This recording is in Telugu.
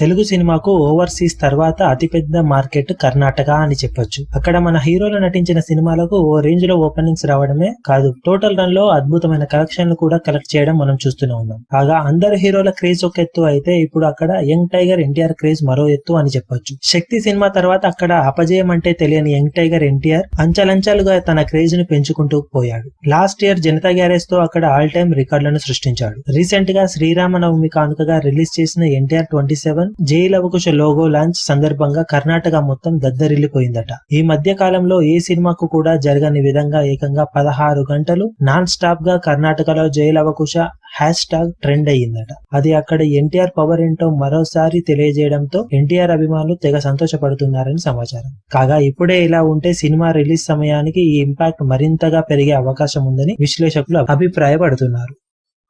తెలుగు సినిమాకు ఓవర్సీస్ తర్వాత అతిపెద్ద మార్కెట్ కర్ణాటక అని చెప్పొచ్చు. అక్కడ మన హీరోలు నటించిన సినిమాలకు ఓ రేంజ్లో ఓపెనింగ్స్ రావడమే కాదు టోటల్ రన్లో అద్భుతమైన కలెక్షన్లు కూడా కలెక్ట్ చేయడం మనం చూస్తూనే ఉన్నాం. కాగా అందరు హీరోల క్రేజ్ ఒక ఎత్తు అయితే ఇప్పుడు అక్కడ యంగ్ టైగర్ ఎన్టీఆర్ క్రేజ్ మరో ఎత్తు అని చెప్పొచ్చు. శక్తి సినిమా తర్వాత అక్కడ అపజయం అంటే తెలియని యంగ్ టైగర్ ఎన్టీఆర్ అంచలంచలుగా తన క్రేజ్ను పెంచుకుంటూ పోయాడు. లాస్ట్ ఇయర్ జనతా గ్యారేజ్తో అక్కడ ఆల్ టైమ్ రికార్డులను సృష్టించాడు. రీసెంట్గా శ్రీరామనవమి కానుకగా రిలీజ్ చేసిన ఎన్టీఆర్ ట్వంటీ సెవెన్ జై లవకుశ లోగో లాంచ్ సందర్భంగా కర్ణాటక మొత్తం దద్దరిల్లిపోయిందట. ఈ మధ్య కాలంలో ఏ సినిమాకు కూడా జరగని విధంగా ఏకంగా పదహారు గంటలు నాన్ స్టాప్గా కర్ణాటకలో Jai Lavakusa hash tag trend అయ్యిందట. అది అక్కడ ఎన్టీఆర్ పవర్ ఏంటో మరోసారి తెలియజేయడంతో ఎన్టీఆర్ అభిమానులు తెగ సంతోషపడుతున్నారని సమాచారం. కాగా ఇప్పుడే ఇలా ఉంటే సినిమా రిలీజ్ సమయానికి ఈ ఇంపాక్ట్ మరింతగా పెరిగే అవకాశం ఉందని విశ్లేషకులు అభిప్రాయపడుతున్నారు.